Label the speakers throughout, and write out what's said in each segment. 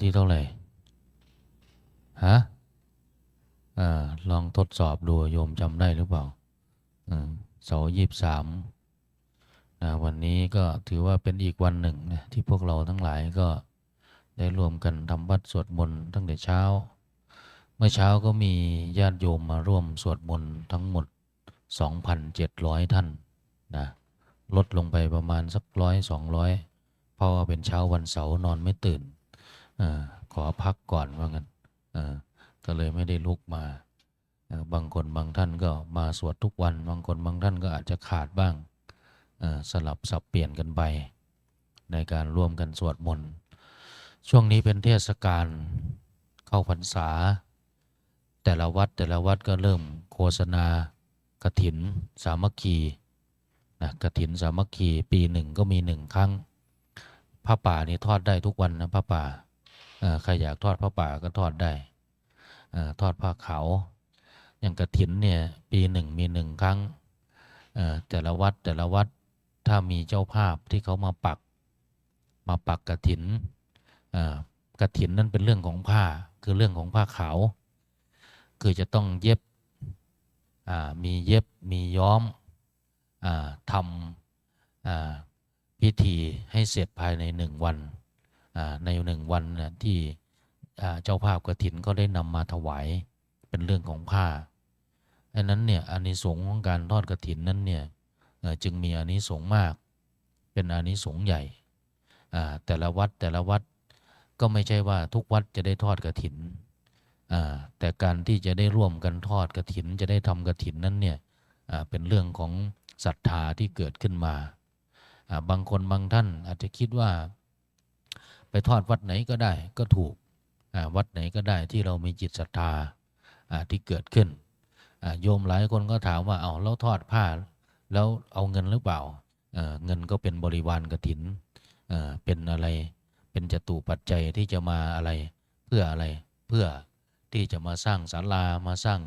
Speaker 1: ที่เท่าไหร่ฮะอลองทดสอบดูโยมจำได้หรือเปล่าเสาร์ยี่สามนะวันนี้ก็ถือว่าเป็นอีกวันหนึ่งนะที่พวกเราทั้งหลายก็ได้รวมกันทำวัดสวดมนต์ตั้งแต่เช้า เมื่อเช้าก็มีญาติโยมมาร่วมสวดมนต์ทั้งหมด 2,700 ท่านนะลดลงไปประมาณสักร้อยสองร้อยเพราะว่าเป็นเช้าวันเสาร์นอนไม่ตื่น อาขอพักก่อนว่างั้นอ่าก็เลยไม่ได้ลุกมาบางคนบางท่านก็มาสวดทุกวัน บางคนบางท่านก็อาจจะขาดบ้างอ่าสลับสับเปลี่ยนกันไป ในการร่วมกันสวดมนต์ช่วงนี้เป็นเทศกาลเข้าพรรษา แต่ละวัดแต่ละวัดก็เริ่มโฆษณากระถินสามัคคีนะกระถินสามัคคีปีหนึ่งก็มีหนึ่งครั้งผ้าป่านี่ทอดได้ทุกวันนะผ้าป่า ใครอยากทอดผ้าป่าก็ทอดได้ทอดผ้าขาวอย่างกระถินเนี่ยปีหนึ่งมีหนึ่งครั้งแต่ละวัดแต่ละวัดถ้ามีเจ้าภาพที่เขามาปักมาปักกระถินเอ่อกระถินนั่นเป็นเรื่องของผ้าคือเรื่องของผ้าขาว คือจะต้องเย็บมีเย็บมีย้อมอทำพิธีให้เสร็จภายในหนึ่งวัน ในหนึ่งวันนะที่เจ้าภาพกฐินก็ได้นำมาถวายเป็นเรื่องของผ้าอันนั้นเนี่ยอานิสงส์ของการทอดกฐินนั้นเนี่ยจึงมีอานิสงส์มาก เป็นอานิสงส์ใหญ่ แต่ละวัดแต่ละวัดก็ไม่ใช่ว่าทุกวัดจะได้ทอดกฐินอ่าแต่การที่จะได้ร่วมกันทอดกระถิน จะได้ทำกระถินนั้นเนี่ยเป็นเรื่องของศรัทธาที่เกิดขึ้นมา บางคนบางท่านอาจจะคิดว่า ไปทอดวัดไหนก็ได้ก็ถูกวัดไหนก็ได้ที่เรามีจิตศรัทธาที่เกิดขึ้น โยมหลายคนก็ถามว่าเอาแล้วทอดผ้า แล้วเอาเงินหรือเปล่าเงินก็เป็นบริวารกระถินเป็นอะไรเป็นจตุปัจจัยที่จะมาอะไรเพื่ออะไรเพื่อที่จะมาสร้างศาลามาสร้าง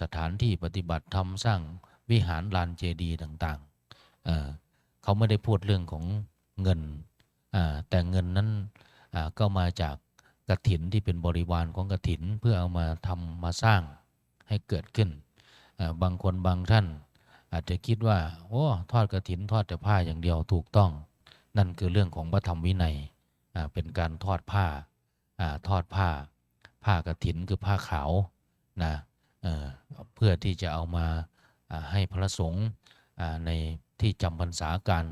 Speaker 1: สถานที่ปฏิบัติธรรมสร้างวิหารลานเจดีย์ต่างๆเขาไม่ได้พูดเรื่องของเงิน แต่เงินนั้นก็มาจากกระถินที่เป็นบริวารของกระถินเพื่อเอามาทำมาสร้างให้เกิดขึ้น บางคนบางท่านอาจจะคิดว่าโอ้ทอดกระถินทอดแต่ผ้าอย่างเดียวถูกต้อง นั่นคือเรื่องของพระธรรมวินัยเป็นการทอดผ้าอทอดผ้า ผ้ากฐินคือผ้าขาวนะเเพื่อที่จะเอามาให้พระสงฆ์ในที่จำพรรษากัน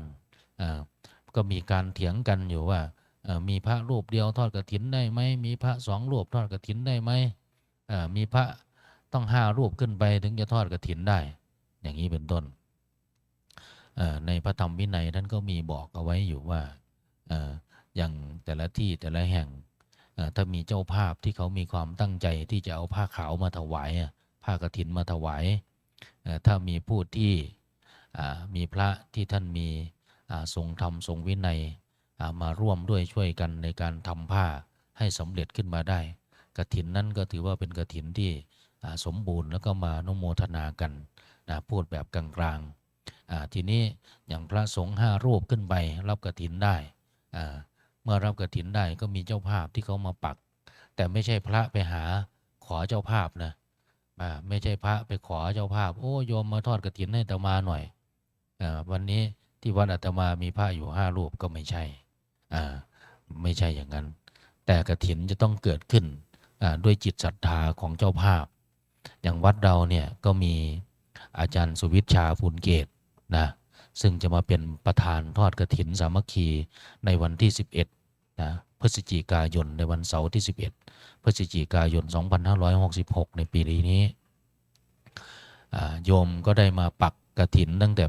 Speaker 1: ก็มีการเถียงกันอยู่ว่ามีพระรูปเดียวทอดกฐินได้ไหมมีพระสองรูปทอดกฐินได้ไหมมีพระต้องห้ารูปขึ้นไปถึงจะทอดกฐินได้ อย่างนี้เป็นต้นในพระธรรมวินัยท่านก็มีบอกเอาไว้อยู่ว่าอย่างแต่ละที่แต่ละแห่งถ้ามีเจ้าภาพที่เขามีความตั้งใจที่จะเอาผ้าขาวมาถวายผ้ากฐินมาถวายถ้ามีผู้ที่มีพระที่ท่านมี ทรงธรรมทรงวินัยมาร่วมด้วยช่วยกันในการทำผ้าให้สำเร็จขึ้นมาได้กฐินนั้นก็ถือว่าเป็นกฐินที่สมบูรณ์แล้วก็มาอนโมทนากันนะพูดแบบกลางๆทีนี้อย่างพระสงฆ์ห้ารูปขึ้นไปรับกฐินได้ เมื่อรับกฐินได้ก็มีเจ้าภาพที่เขามาปัก แต่ไม่ใช่พระไปหาขอเจ้าภาพนะไม่ใช่พระไปขอเจ้าภาพ โอ้โยมมาทอดกฐินให้ตมาหน่อยอวันนี้ ที่วัดอาตมามีพระอยู่ห้ารูปก็ไม่ใช่อ่าไม่ใช่อย่างนั้น แต่กฐินจะต้องเกิดขึ้นอ่าด้วยจิตศรัทธาของเจ้าภาพ อย่างวัดเราเนี่ยก็มีอาจารย์สุวิชชาภูลเกตนะซึ่งจะมาเป็นประธานทอดกฐินสามัคคีในวันที่ 11นะพฤศจิกายนในวันเสาร์ที่ 11 พฤศจิกายน 2566 ในปีนี้อ่าโยมก็ได้มาปักกฐินตั้งแต่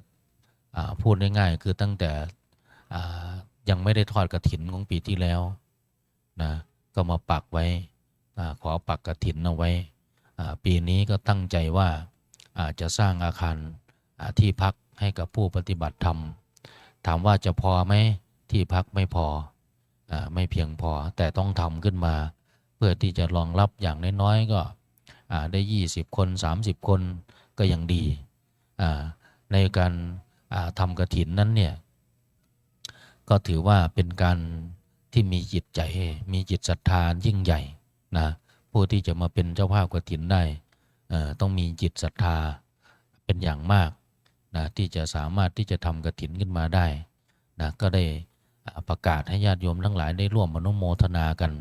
Speaker 1: พูดง่ายๆคือตั้งแต่ยังไม่ได้ทอดกฐินของปีที่แล้วนะก็มาปักไว้ขอปักกฐินเอาไว้ปีนี้ก็ตั้งใจว่าจะสร้างอาคารที่พักให้กับผู้ปฏิบัติธรรม ถามว่าจะพอไหมที่พักไม่พออไม่เพียงพอแต่ต้องทำขึ้นมา เพื่อที่จะรองรับอย่างน้อยๆก็ได้ 20 คน 30 คนก็ยังดีในการ ทำกระถินนั้นเนี่ยก็ถือว่าเป็นการที่มีจิตใจมีจิตศรัทธายิ่งใหญ่นะผู้ที่จะมาเป็นเจ้าภาพกฐินได้ต้องมีจิตศรัทธาเป็นอย่างมากนะที่จะสามารถที่จะทำกฐินขึ้นมาได้นะก็ได้ประกาศให้ญาติโยมทั้งหลายได้ร่วมอนุโมทนากัน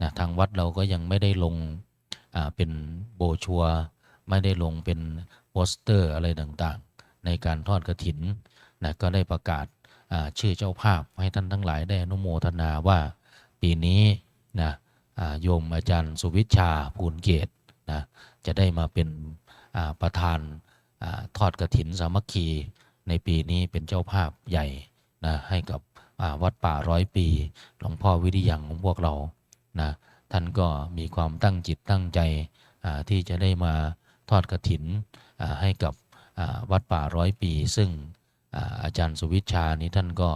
Speaker 1: นะทางวัดเราก็ยังไม่ได้ลงเป็นโบชัว ไม่ได้ลงเป็นโปสเตอร์อะไรต่างๆ ในการทอดกฐินนะก็ได้ประกาศาชื่อเจ้าภาพให้ท่านทั้งหลายได้อนุโมทนาว่าปีนี้นะโยมอาจารย์สุวิชาภูลเกตนะจะได้มาเป็นประธานอาทอดกระถินสามัคคีในปีนี้เป็นเจ้าภาพใหญ่นะให้กับวัดป่าร้อยปีหลวงพ่อวิริยังของพวกเรานะท่านก็มีความตั้งจิตตั้งใจที่จะได้มาทอดกระถินอ่าให้กับ วัดป่าร้อยปี ซึ่งอาจารย์สุวิชานี้ท่านก็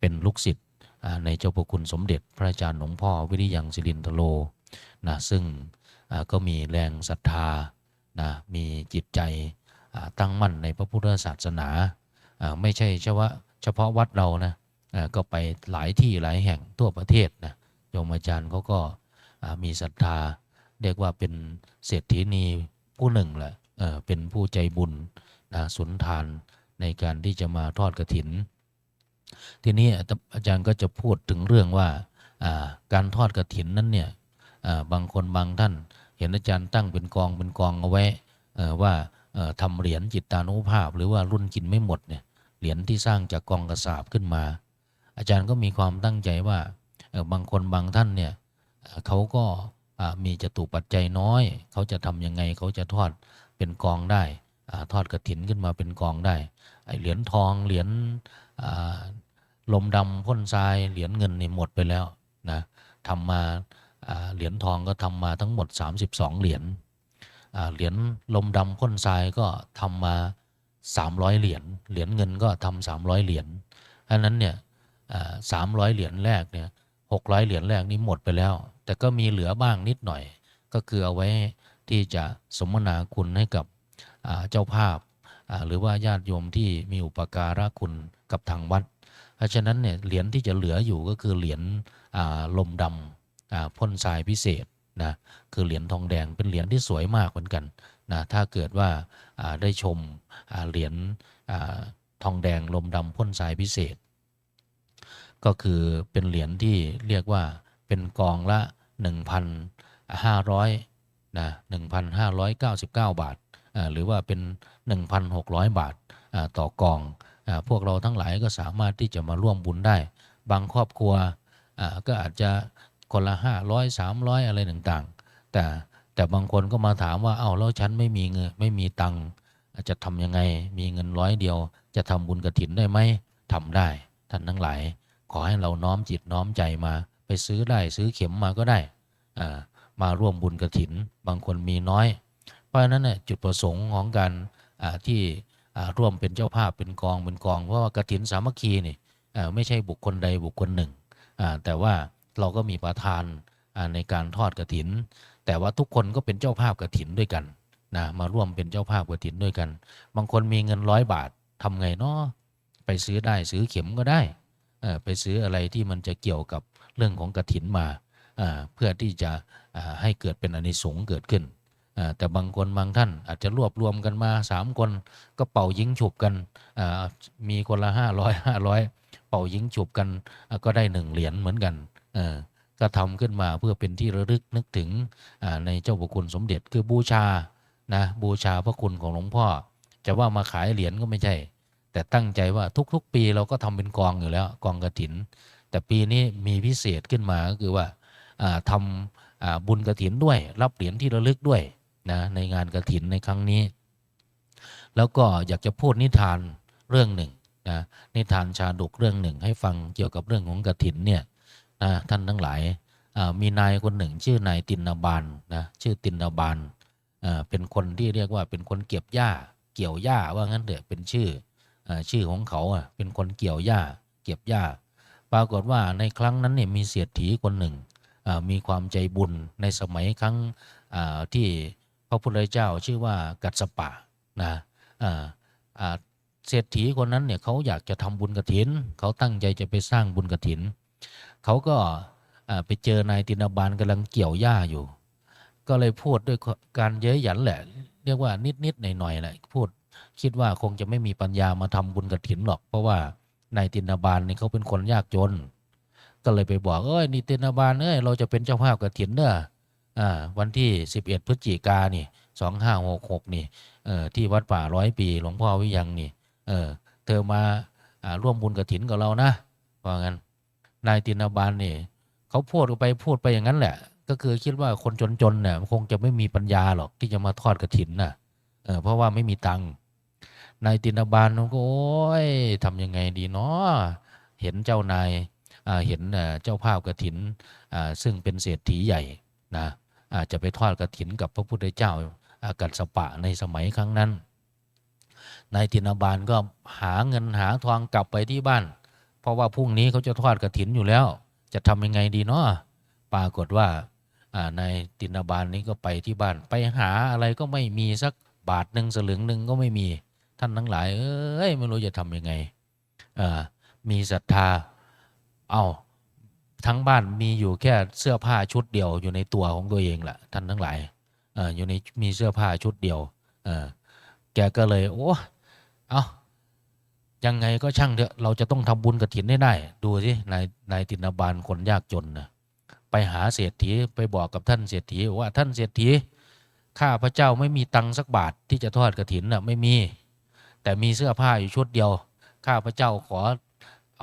Speaker 1: เป็นลูกศิษย์ในเจ้าพระคุณสมเด็จ พระอาจารย์หลวงพ่อวิริยังสิรินทโลนะซึ่งก็มีแรงศรัทธานะมีจิตใจตั้งมั่นในพระพุทธศาสนา ไม่ใช่เฉพาะเฉพาะวัดเรานะก็ไปหลายที่หลายแห่งทั่วประเทศนะโยมอาจารย์เขาก็มีศรัทธา เรียกว่าเป็นเศรษฐีนีผู้หนึ่งแหละ เป็นผู้ใจบุญนะสุนทานในการที่จะมาทอดกระถิน ทีนี้อาจารย์ก็จะพูดถึงเรื่องว่าการทอดกระถินนั้นเนี่ยบางคนบางท่าน เห็นอาจารย์ตั้งเป็นกองเป็นกองเอาไว้ว่าทำเหรียญจิตตานุภาพ หรือว่ารุ่นกินไม่หมดเนี่ยเหรียญที่สร้างจากกองกระสาบขึ้นมา อาจารย์ก็มีความตั้งใจว่าบางคนบางท่านเนี่ยเขาก็มีจตุปัจจัยน้อย เขาจะทำยังไงเขาจะทอด เป็นกองได้อทอดกระถินขึ้นมาเป็นกองได้ไอเหรียญทองเหรียญลมดำพ่นทรายเหรียญเงินนี่หมดไปแล้วนะทำมาเหรียญทองก็ทำมาทั้งหมด 32 เหรียญเหรียญลมดำพ่นทรายก็ทำมา 300 เหรียญเหรียญเงินก็ทำ300 เหรียญเพราะนั้นเนี่ยสามร้อยเหรียญแรกเนี่ยหกร้อยเหรียญแรกนี้หมดไปแล้ว แต่ก็มีเหลือบ้างนิดหน่อย ก็คือเอาไว้ ที่จะสมนาคุณให้กับเจ้าภาพ หรือว่าญาติโยมที่มีอุปการะคุณกับทางวัด เพราะฉะนั้นเนี่ยเหรียญที่จะเหลืออยู่ก็คือเหรียญลมดำพ่นทรายพิเศษนะคือเหรียญทองแดงเป็นเหรียญที่สวยมากเหมือนกันนะถ้าเกิดว่าได้ชมเหรียญทองแดงลมดำพ่นทรายพิเศษ ก็คือเป็นเหรียญที่เรียกว่าเป็นกองละ 1,500 นะ1,599 บาทอ่าหรือว่าเป็น 1,600 บาทอ่าต่อกองอาพวกเราทั้งหลายก็สามารถที่จะมาร่วมบุญได้ บางครอบครัวก็อาจจะคนละ 500 300 อะไรต่างๆ แต่แต่บางคนก็มาถามว่า เอ้าแล้วฉันไม่มีเงินไม่มีตังค์จะทำยังไง มีเงินร้อยเดียว จะทำบุญกระถินได้ไหมทำได้ ท่านทั้งหลาย ขอให้เราน้อมจิตน้อมใจมา ไปซื้อได้ซื้อเข็มมาก็ได้อ่า มาร่วมบุญกระถิน บางคนมีน้อย เพราะฉะนั้นเนี่ยจุดประสงค์ของการที่ร่วมเป็นเจ้าภาพเป็นกองเป็นกอง เพราะว่ากฐินสามัคคีนี่ไม่ใช่บุคคลใดบุคคลหนึ่ง แต่ว่าเราก็มีประธานในการทอดกฐิน แต่ว่าทุกคนก็เป็นเจ้าภาพกฐินด้วยกันนะมาร่วมเป็นเจ้าภาพกฐินด้วยกัน บางคนมีเงินร้อยบาททำไงเนาะไปซื้อได้ซื้อเข็มก็ได้ไปซื้ออะไรที่มันจะเกี่ยวกับเรื่องของกฐินมาเพื่อที่จะ ให้เกิดเป็นอนิสงส์เกิดขึ้น แต่บางคนบางท่านอาจจะรวบรวมกันมาสามคนก็เป่ายิงฉุบกันมีคนละห้าร้อยห้าร้อยเป่ายิงฉุบกันก็ได้หนึ่งเหรียญเหมือนกันก็ทำขึ้นมาเพื่อเป็นที่ระลึกนึกถึงในเจ้าพระคุณสมเด็จคือบูชานะบูชาพระคุณของหลวงพ่อ จะว่ามาขายเหรียญก็ไม่ใช่ แต่ตั้งใจว่าทุกๆ ปีเราก็ทำเป็นกองอยู่แล้วกองกระถิน แต่ปีนี้มีพิเศษขึ้นมาก็คือว่าทำอ่า บุญกระถินด้วย รับเหรียญที่ระลึกด้วยนะในงานกระถินในครั้งนี้ แล้วก็อยากจะพูดนิทานเรื่องหนึ่งนะนิทานชาดกเรื่องหนึ่ง ให้ฟังเกี่ยวกับเรื่องของกระถินเนี่ยนะท่านทั้งหลายมีนายคนหนึ่ง ชื่อนายตินนาบานนะชื่อตินนาบานเป็นคนที่เรียกว่าเป็นคนเก็บหญ้าเกี่ยวหญ้าว่างั้นเถอะเป็นชื่ออชื่อของเขาเป็นคนเกี่ยวหญ้า เก็บหญ้า ปรากฏว่าในครั้งนั้นเนี่ยมีเศรษฐีคนหนึ่ง มีความใจบุญในสมัยครั้งที่พระพุทธเจ้าชื่อว่ากัสสปะนะเศรษฐีคนนั้นเนี่ยเขาอยากจะทำบุญกฐิน เขาตั้งใจจะไปสร้างบุญกฐิน เขาก็ไปเจอนายตินาบานกำลังเกี่ยวหญ้าอยู่ ก็เลยพูดด้วยการเย้ยหยันแหละ เรียกว่านิดๆหน่อยๆแหละพูดคิดว่าคงจะไม่มีปัญญามาทำบุญกระถินหรอก เพราะว่านายตินาบานนี่เขาเป็นคนยากจน ก็เลยไปบอกเอ้ยนี่ตินาบานเอ้ยเราจะเป็นเจ้าภาพกระถินเด้ออ่าวันที่ 11 พฤศจิกานี่2566นี่เออที่วัดป่าร้อยปี หลวงพ่อวิยังนี่เออเธอมาอ่าร่วมบุญกระถินกับเรานะว่างั้นนายตินาบานนี่เขาพูดไปพูดไปอย่างนั้นแหละ ก็คือคิดว่าคนจนๆเนี่ยคงจะไม่มีปัญญาหรอกที่จะมาทอดกระถินน่ะเออเพราะว่าไม่มีตังค์นายตินาบานก็โอ้ยทำยังไงดีเนาะเห็นเจ้านาย เห็นเจ้าภาพกระถินอ่าซึ่งเป็นเศรษฐีใหญ่นะอาจจะไปทอดกระถินกับพระพุทธเจ้าอากัสสปะในสมัยครั้งนั้น นายตินาบานก็หาเงินหาทองกลับไปที่บ้าน เพราะว่าพรุ่งนี้เขาจะทอดกระถินอยู่แล้ว จะทำยังไงดีเนาะปรากฏว่านายตินาบานนี้ก็ไปที่บ้าน ไปหาอะไรก็ไม่มีสักบาทหนึ่งสลึงหนึ่งก็ไม่มีท่านทั้งหลายเอ้ยไม่รู้จะทำยังไงมีศรัทธา เอาทั้งบ้านมีอยู่แค่เสื้อผ้าชุดเดียวอยู่ในตัวของตัวเองแหละท่านทั้งหลายเอออยู่ในมีเสื้อผ้าชุดเดียวเออแกก็เลยโอ้เอายังไงก็ช่างเถอะเราจะต้องทำบุญกระถินให้ได้ ดูสินายนายตินบาลคนยากจนนะไปหาเศรษฐีไปบอกกับท่านเศรษฐีว่าท่านเศรษฐีข้าพระเจ้าไม่มีตังสักบาทที่จะทอดกระถินน่ะไม่มี แต่มีเสื้อผ้าอยู่ชุดเดียว ข้าพระเจ้าขอ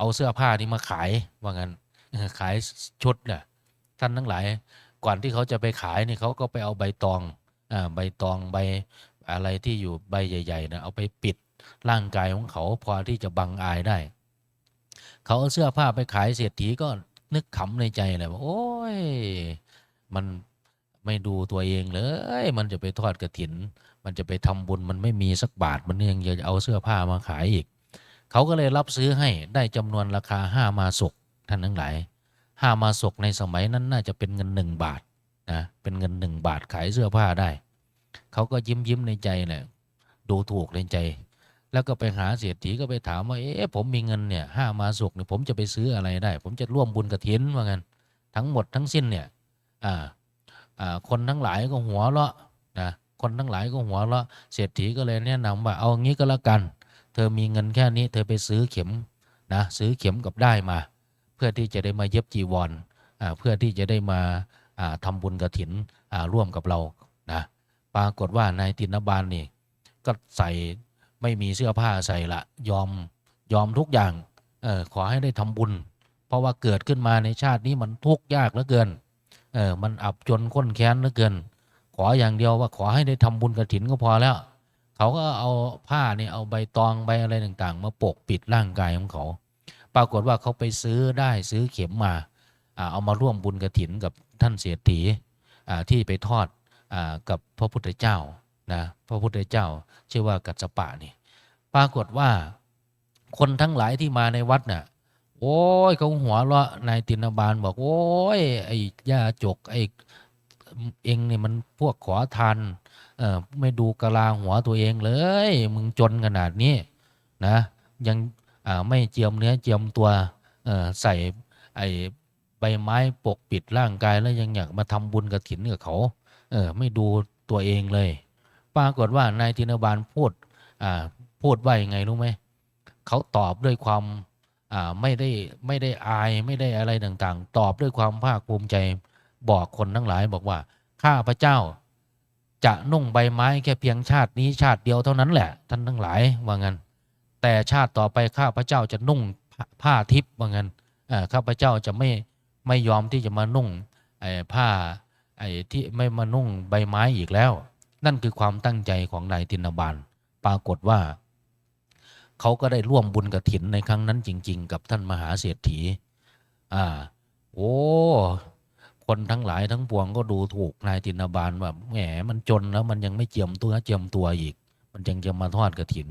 Speaker 1: เอาเสื้อผ้านี้มาขายว่างั้นขายชุดเนี่ยท่านทั้งหลายก่อนที่เขาจะไปขายนี่เขาก็ไปเอาใบตองอ่าใบตองใบอะไรที่อยู่ใบใหญ่ๆนะเอาไปปิดร่างกายของเขาพอที่จะบังอายได้ เขาเอาเสื้อผ้าไปขายเศรษฐีก็นึกขำในใจเลยว่าโอ้ยมันไม่ดูตัวเองเลย มันจะไปทอดกระถิน มันจะไปทำบุญมันไม่มีสักบาทมันยังจะเอาเสื้อผ้ามาขายอีก เขาก็เลยรับซื้อให้ได้จำนวนราคาห้ามาศกท่านทั้งหลายห้ามาศกในสมัยนั้นน่าจะเป็นเงินหนึ่งบาทนะเป็นเงินหนึ่งบาทขายเสื้อผ้าได้ เขาก็ยิ้มยิ้มในใจแหละดูถูกในใจ แล้วก็ไปหาเศรษฐีก็ไปถามว่าเอ๊ะผมมีเงินเนี่ยห้ามาศกเนี่ยผมจะไปซื้ออะไรได้ ผมจะร่วมบุญกระถินว่างั้นทั้งหมดทั้งสิ้นเนี่ยอ่าอ่าคนทั้งหลายก็หัวเราะนะคนทั้งหลายก็หัวเราะเศรษฐีก็เลยแนะนำว่าเอางี้ก็แล้วกัน เธอมีเงินแค่นี้ เธอไปซื้อเข็มนะซื้อเข็มกับได้มา เพื่อที่จะได้มาเย็บจีวรเพื่อที่จะได้มาอ่าทำบุญกระถินร่วมกับเรานะปรากฏว่านายตินบาลนี่ก็ใส่ไม่มีเสื้อผ้าใส่ละยอมยอมทุกอย่างเออขอให้ได้ทำบุญ เพราะว่าเกิดขึ้นมาในชาตินี้มันทุกข์ยากเหลือเกินเออมันอับจนข้นแค้นเหลือเกิน ขออย่างเดียวว่าขอให้ได้ทำบุญกระถินก็พอแล้ว เขาก็เอาผ้าเนี่ยเอาใบตองใบอะไรต่างๆ มาปกปิดร่างกายของเขา ปรากฏว่าเขาไปซื้อได้ซื้อเข็มมาเอามาร่วมบุญกระถินกับท่านเสียตีที่ไปทอดอกับพระพุทธเจ้านะพระพุทธเจ้าชื่อว่ากัจจปะนี่ปรากฏว่าคนทั้งหลายที่มาในวัดน่ะโอ้ยเขาหัวเราะนายตินบาลบอกโอ้ยไอ้ย่าจกไอ้เองเนี่ยมันพวกขอทาน เออไม่ดูกะลาหัวตัวเองเลย มึงจนขนาดนี้นะยังไม่เจียมเนื้อเจียมตัวใส่ไอ้ใบไม้ปกปิดร่างกายแล้วยังอยากมาทำบุญกระถินกับเขาเออไม่ดูตัวเองเลย ปรากฏว่านายธินบาลพูดอ่าพูดว่ายังไงรู้ไหมเขาตอบด้วยความอ่าไม่ได้ไม่ได้อายไม่ได้อะไรต่างๆ ตอบด้วยความภาคภูมิใจบอกคนทั้งหลายบอกว่าข้าพระเจ้า จะนุ่งใบไม้แค่เพียงชาตินี้ชาติเดียวเท่านั้นแหละ ท่านทั้งหลายว่างั้น แต่ชาติต่อไปข้าพเจ้าจะนุ่งผ้าทิพย์ว่างั้นเอ่อข้าพเจ้าจะไม่ไม่ยอมที่จะมานุ่งผ้าไอ้ที่ไม่มานุ่งใบไม้อีกแล้ว นั่นคือความตั้งใจของนายตินบาลปรากฏว่า เขาก็ได้ร่วมบุญกระถินในครั้งนั้นจริง ๆ กับท่านมหาเศรษฐี อ่า โอ้ คนทั้งหลายทั้งปวงก็ดูถูกนายตินบาลว่าแหมมันจนแล้วมันยังไม่เจียมตัวเจียมตัวอีก มันยังจะมาทอดกระถิน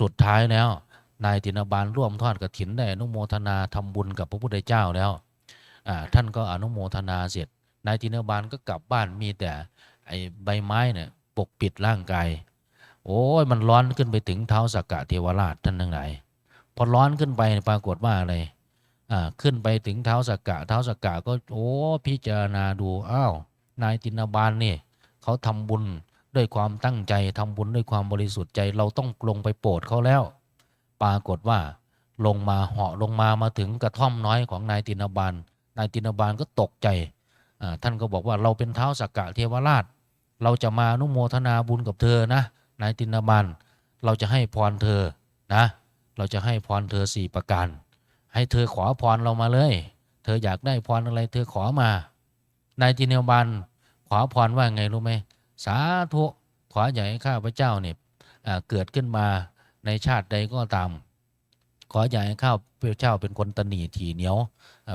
Speaker 1: สุดท้ายแล้ว นายตินบาลร่วมทอดกระถินได้อนุโมทนาทำบุญกับพระพุทธเจ้าแล้วท่านก็อนุโมทนาเสร็จ นายตินบาลก็กลับบ้านมีแต่ไอ้ใบไม้เนี่ยปกปิดร่างกายโอ้ยมันร้อนขึ้นไปถึงเท้าสักกะเทวราชท่านทั้งหลายพอร้อนขึ้นไปปรากฏว่าอะไร ขึ้นไปถึงเท้าสกกะเท้าสกกะก็โอ้พิจารณาดูอ้าวนายตินบาลนี่เขาทำบุญด้วยความตั้งใจทำบุญด้วยความบริสุทธิ์ใจ เราต้องลงไปโปรดเขาแล้ว ปรากฏว่าลงมาเหาะลงมามาถึงกระท่อมน้อยของนายตินบาลนายตินบาลก็ตกใจท่านก็บอกว่าเราเป็นเท้าสกกะเทวราช เราจะมานุโมทนาบุญกับเธอนะนายตินบาลเราจะให้พรเธอนะ เราจะให้พรเธอสี่ประการ ให้เธอขอพรเรามาเลย เธออยากได้พรอะไร เธอขอมา นายจินบาลขอพรว่าไงรู้ไหมสาธุขออย่ให้ข้าพเจ้าเนี่ยเกิดขึ้นมาในชาติใดก็ตาม ขออย่ให้ข้าพเจ้าเป็นคนตนีถี่เหนียว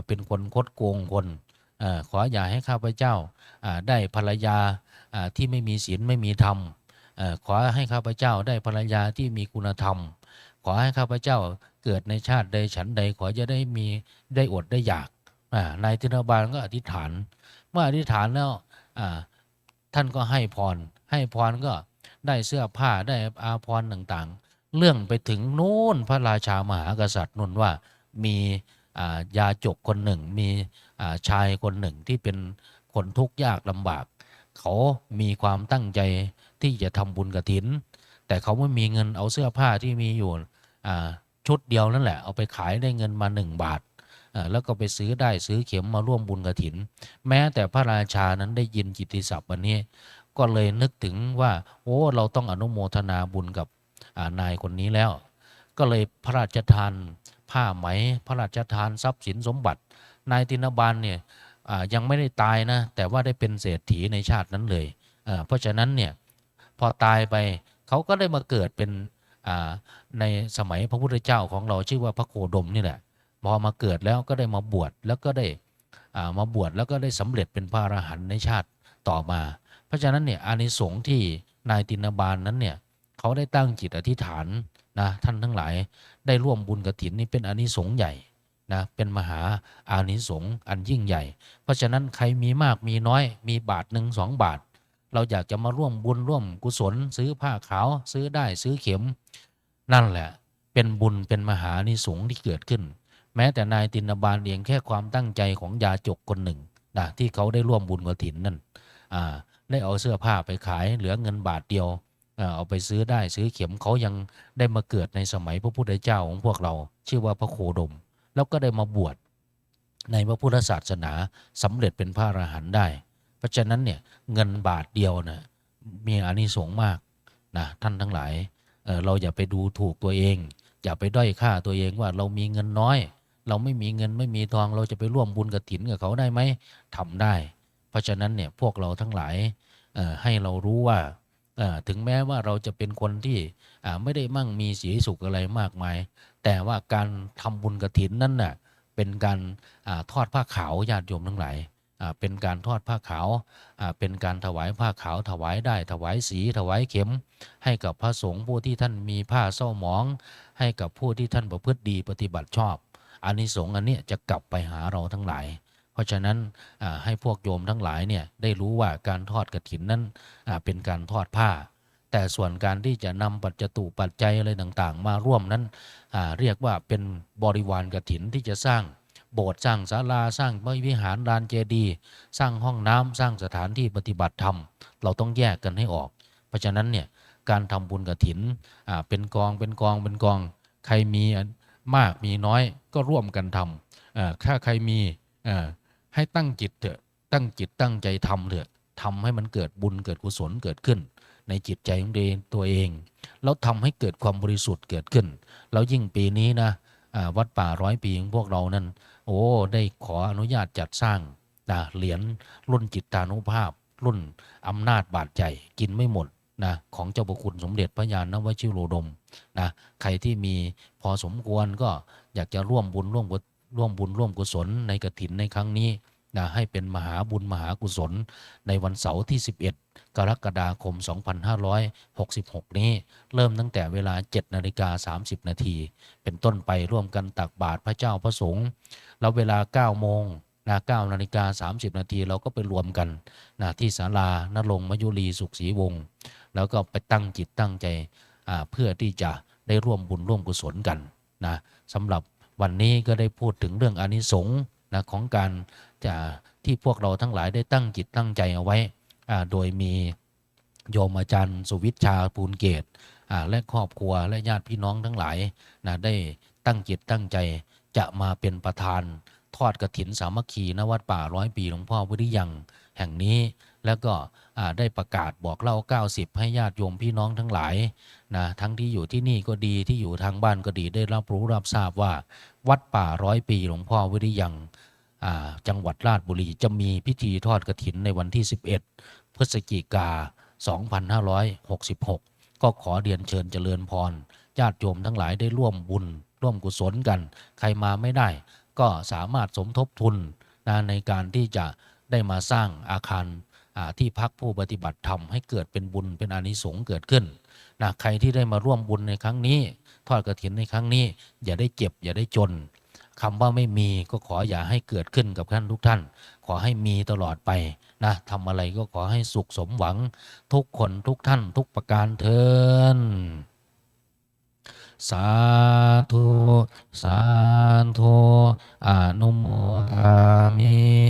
Speaker 1: เป็นคนคดโกงคนอขออย่าให้ข้าพเจ้าได้ภรรยาที่ไม่มีศีลไม่มีธรรมขอให้ข้าพเจ้าได้ภรรยาที่มีคุณธรรม ขอให้ข้าพเจ้า เกิดในชาติใดฉันใดขอจะได้มีได้อดได้อยากนายธินบาลก็อธิษฐาน เมื่ออธิษฐานแล้วท่านก็ให้พร ให้พรก็ได้เสื้อผ้าได้อาภรต่างๆ เรื่องไปถึงโน้นพระราชามหากษัตริย์นนว่ามียาจกคนหนึ่ง มีชายคนหนึ่งที่เป็นคนทุกข์ยากลำบาก เขามีความตั้งใจที่จะทำบุญกระถิน แต่เขาไม่มีเงินเอาเสื้อผ้าที่มีอยู่ ชุดเดียวนั่นแหละ เอาไปขายได้เงินมาหนึ่งบาท แล้วก็ไปซื้อได้ซื้อเข็มมาร่วมบุญกระถิน แม้แต่พระราชานั้นได้ยินกิตติศัพท์วันนี้ ก็เลยนึกถึงว่า โอ้ เราต้องอนุโมทนาบุญกับนายคนนี้แล้ว ก็เลยพระราชทานผ้าไหม พระราชทานทรัพย์สินสมบัติ นายตินบาลเนี่ยยังไม่ได้ตายนะ แต่ว่าได้เป็นเศรษฐีในชาตินั้นเลย เพราะฉะนั้นเนี่ยพอตายไปเขาก็ได้มาเกิดเป็น ในสมัยพระพุทธเจ้าของเราชื่อว่าพระโคดมนี่แหละพอมาเกิดแล้วก็ได้มาบวชแล้วก็ได้มาบวชแล้วก็ได้สำเร็จเป็นพระอรหันต์ในชาติต่อมา เพราะฉะนั้นเนี่ยอานิสงส์ที่นายตินบาลนั้นเนี่ยเขาได้ตั้งจิตอธิษฐานนะท่านทั้งหลายได้ร่วมบุญกฐินนี่เป็นอานิสงส์ใหญ่นะเป็นมหาอานิสงส์อันยิ่งใหญ่ เพราะฉะนั้นใครมีมากมีน้อยมีบาทหนึ่งสองบาท เราอยากจะมาร่วมบุญร่วมกุศล ซื้อผ้าขาว ซื้อได้ซื้อเข็ม นั่นแหละ เป็นบุญเป็นมหานิสงที่เกิดขึ้น แม้แต่นายตินบาลเองแค่ความตั้งใจของยาจกคนหนึ่งนะที่เขาได้ร่วมบุญกฐินนั่นอ่าได้เอาเสื้อผ้าไปขายเหลือเงินบาทเดียวเอ่อเอาไปซื้อได้ซื้อเข็มเขายังได้มาเกิดในสมัยพระพุทธเจ้าของพวกเรา ชื่อว่าพระโคดม แล้วก็ได้มาบวชในพระพุทธศาสนาสำเร็จเป็นพระอรหันต์ได้ เพราะฉะนั้นเนี่ยเงินบาทเดียวนะมีอานิสงส์มากนะท่านทั้งหลายเเราอย่าไปดูถูกตัวเอง อย่าไปด้อยค่าตัวเองว่าเรามีเงินน้อย เราไม่มีเงินไม่มีทอง เราจะไปร่วมบุญกระถินกับเขาได้ไหมทำได้ เพราะฉะนั้นเนี่ยพวกเราทั้งหลายให้เรารู้ว่าถึงแม้ว่าเราจะเป็นคนที่ไม่ได้มั่งมีสีสุขอะไรมากมาย แต่ว่าการทำบุญกระถินนั่นน่ะเป็นการอาทอดผ้าขาวญาติโยมทั้งหลาย เป็นการทอดผ้าขาวเป็นการถวายผ้าขาวถวายได้ถวายสีถวายเข็ม ให้กับพระสงฆ์ผู้ที่ท่านมีผ้าเศร้าหมอง ให้กับผู้ที่ท่านประพฤติดีปฏิบัติชอบอานิสงส์อันนี้จะกลับไปหาเราทั้งหลาย เพราะฉะนั้นให้พวกโยมทั้งหลายเนี่ยได้รู้ว่าการทอดกระถินนั้นเป็นการทอดผ้า แต่ส่วนการที่จะนำปัจจตุปัจจัยอะไรต่างๆ มาร่วมนั้นเรียกว่าเป็นบริวารกระถินที่จะสร้าง โบสถ์สร้างศาลาสร้างวิหารลานเจดีย์สร้างห้องน้ำสร้างสถานที่ปฏิบัติธรรม เราต้องแยกกันให้ออก เพราะฉะนั้นเนี่ยการทำบุญกระถินอ่าเป็นกองเป็นกองเป็นกอง ใครมีมากมีน้อยก็ร่วมกันทำถ้าใครมีให้ตั้งจิตเถอะตั้งจิตตั้งใจทำเถอะทำให้มันเกิดบุญเกิดกุศลเกิดขึ้น ในจิตใจของตัวเอง แล้วทำให้เกิดความบริสุทธิ์เกิดขึ้น แล้วยิ่งปีนี้นะวัดป่าร้อยปีของพวกเรานั้น โอ้ได้ขออนุญาตจัดสร้างนะเหรียญรุ่นจิตตานุภาพ รุ่นอำนาจบาดใจกินไม่หมดนะของเจ้าประคุณสมเด็จพระยาณวชิโรดมนะใครที่มีพอสมควรก็อยากจะร่วมบุญร่วมกุร่วมบุญร่วมกุศลในกระถินในครั้งนี้ นะให้เป็นมหาบุญมหากุศล ในวันเสาร์ที่ 11 กรกฎาคม 2566 นี้ เริ่มตั้งแต่เวลา 7 นาฬิกา 30 นาที เป็นต้นไปร่วมกันตักบาตรพระเจ้าพระสงฆ์แล้วเวลา 9 โมงนะ9นาฬิกา 30 นาทีเราก็ไปรวมกันนะที่ศาลานรงมยุรีสุขศรีวงศ์แล้วก็ไปตั้งจิตตั้งใจเพื่อที่จะได้ร่วมบุญร่วมกุศลกันนะสำหรับวันนี้ก็ได้พูดถึงเรื่องอนิสงส์ นะของการจะที่พวกเราทั้งหลายได้ตั้งจิตตั้งใจเอาไว้ โดยมีโยมอาจารย์สุวิชชาภูลเกตและครอบครัวและญาติพี่น้องทั้งหลายนะได้ตั้งจิตตั้งใจจะมาเป็นประธานทอดกระถินสามัคคีณวัดป่าร้อยปีหลวงพ่อวิริยัง แห่งนี้แล้วก็ได้ประกาศบอกเล่า 90 ให้ญาติโยมพี่น้องทั้งหลายนะทั้งที่อยู่ที่นี่ก็ดีที่อยู่ทางบ้านก็ดีได้รับรู้รับทราบว่า วัดป่าร้อยปีหลวงพ่อวิริยังจังหวัดราชบุรีจะมีพิธีทอดกระถินในวันที่ 11 พฤศจิกา 2566 ก็ขอเรียนเชิญเจริญพรญาติโยมทั้งหลายได้ร่วมบุญ ร่วมกุศลกัน ใครมาไม่ได้ ก็สามารถสมทบทุนนะในการที่จะได้มาสร้างอาคารที่พักผู้ปฏิบัติธรรมให้เกิดเป็นบุญเป็นอนิสงส์เกิดขึ้น นะใครที่ได้มาร่วมบุญในครั้งนี้ทอดกระถินในครั้งนี้ อย่าได้เจ็บ อย่าได้จนคำว่าไม่มีก็ขออย่าให้เกิดขึ้นกับท่านทุกท่าน ขอให้มีตลอดไปนะทำอะไรก็ขอให้สุขสมหวัง ทุกคนทุกท่านทุกประการเทินสาธุ สาธุอนุโมทามิ